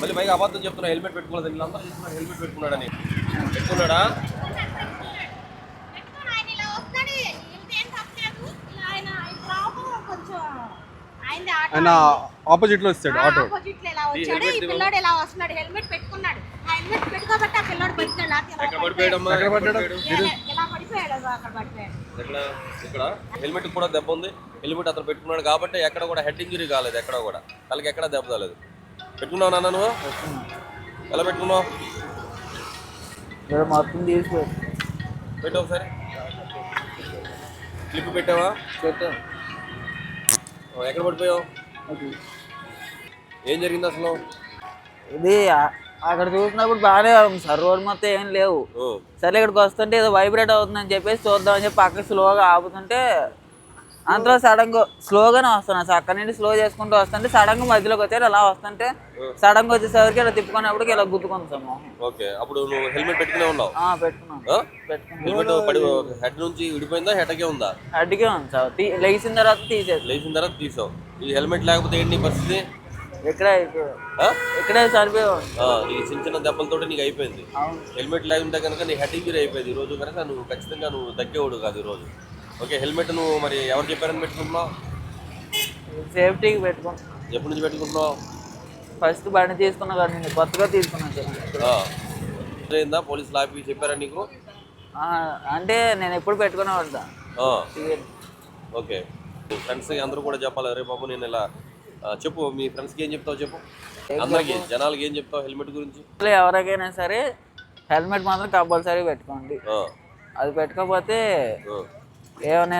మళ్ళీ పైగా అబద్ధం చెప్తున్నా హెల్మెట్ పెట్టుకోలేదు వీళ్ళందరూ చెప్తున్నారు హెల్మెట్ పెట్టుకున్నాడని. పెట్టుకున్నాడా? పెట్టుకొని ఆయన ఇలా వస్తాడు ఇంకేం తప్పలేదు ఇలా ఆయన ఆయన రావడం కొంచెం ఆయనది ఆటో. ఆయన ఆపోజిట్లో వస్తాడు ఆటో ఆపోజిట్లో ఇలా వచ్చాడు ఈ పిల్లోడు ఇలా వస్తున్నాడు? హెల్మెట్ పెట్టుకున్నాడు. ఆ హెల్మెట్ పెట్టుకోబట్టి ఆ పిల్లోడు పడిపోయాడు లేకపోతే ఇలా ఎక్కడ పడిపోయాడమ్మా? ఎక్కడ పడ్డాడు? ఇలా- ఇలా పడిపోయాడు? అదో అక్కడ పడిపోయాడు. ఎక్కడ? ఇక్కడ. హెల్మెట్ కూడా దెబ్బ ఉంది. హెల్మెట్ అతను పెట్టుకున్నాడు కాబట్టి ఎక్కడ కూడా హెడ్ ఇంజరీ కాలేదు ఎక్కడ కూడా. తలకి ఎక్కడ దెబ్బ కాలేదు పెట్టుకున్నావు నాన్న నువ్వు? ఎలా పెట్టుకున్నావు? మొత్తం తీసుకో పెట్టు ఒకసారి. క్లిప్ పెట్టావా? ఓ, ఎక్కడ పడిపోయావు? ఏం జరిగింది అసలు? ఇది అక్కడ చూసినప్పుడు బాగానే సార్. రోడ్ మొత్తం ఏం లేవు. సరే ఇక్కడికి వస్తుంటే ఏదో వైబ్రేట్ అవుతుందని చెప్పేసి చూద్దామని చెప్పి పక్కకి స్లోగా ఆపుతుంటే అంతలో సడన్గా స్లోగానే వస్తున్నా సార్. అక్కడ నుండి స్లో చేసుకుంటూ వస్తుంటే సడన్గా మధ్యలోకి వచ్చారు అలా వస్తుంటే సడన్గా వచ్చేసరికి ఇలా తిప్పుకునేప్పటికి ఇలా గుద్దుకుంది సార్ ఓకే అప్పుడు నువ్వు హెల్మెట్ పెట్టుకునే ఉన్నావు? పెట్టుకున్నాను. హెల్మెట్ పడి హెడ్ నుంచి విడిపోయిందా హెడ్కే ఉందా? సార్. లెగిసిన తర్వాత తీసేది. లేచిన తర్వాత తీసావు. ఈ హెల్మెట్ లేకపోతే ఏంటి పరిస్థితి? ఇక్కడే నీకు చిన్న చిన్న దెబ్బలతోటి నీకు అయిపోయింది. హెల్మెట్ లేకుంటే కనుక నీ హెడ్ ఇంజరీ అయిపోయింది. ఈ రోజు కనుక నువ్వు ఖచ్చితంగా నువ్వు తగ్గేవాడు కాదు ఈ రోజు. ఓకే హెల్మెట్ నువ్వు మరి ఎవరు చెప్పారని పెట్టుకుంటున్నావు? సేఫ్టీకి పెట్టుకున్నాను ఎప్పటి నుంచి పెట్టుకుంటున్నావు? ఫస్ట్ బండి తీసుకున్నా కానీ నేను కొత్తగా తీసుకున్నాను సార్. అయిందా పోలీసులు ఆపి చెప్పారా నీకు? అంటే నేను ఎప్పుడు పెట్టుకునే ఆ. ఓకే. ఫ్రెండ్స్ అందరూ కూడా చెప్పాలి రే బాబు నేను ఇలా చెప్పు మీ ఫ్రెండ్స్కి ఏం చెప్తావు చెప్పు? అందరికి జనాలకి ఏం చెప్తావు హెల్మెట్ గురించి? ఎవరికైనా సరే హెల్మెట్ మాత్రం కంపల్సరీ పెట్టుకోండి. అది పెట్టుకోకపోతే. ఏమైనా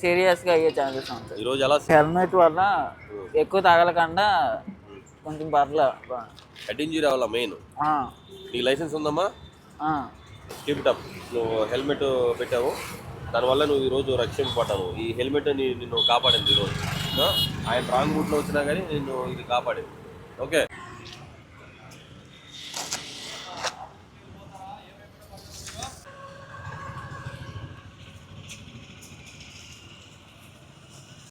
సీరియస్గా అయ్యే ఛాన్సెస్ ఉంటాయి. ఈరోజు ఎలా హెల్మెట్ వల్ల ఎక్కువ తగలకుండా కొంచెం పర్లే. హెడ్ ఇంజరీ అవ్వాలా మెయిన్? నీకు లైసెన్స్ ఉందమ్మా? కీప్ అప్ నువ్వు హెల్మెట్ పెట్టావు. దానివల్ల నువ్వు ఈరోజు రక్షింపబడ్డావు. ఈ హెల్మెట్ని నిన్ను కాపాడింది ఈరోజు? ఆయన రాంగ్ రూట్లో వచ్చినా కానీ నిన్ను ఇది కాపాడింది. ఓకే.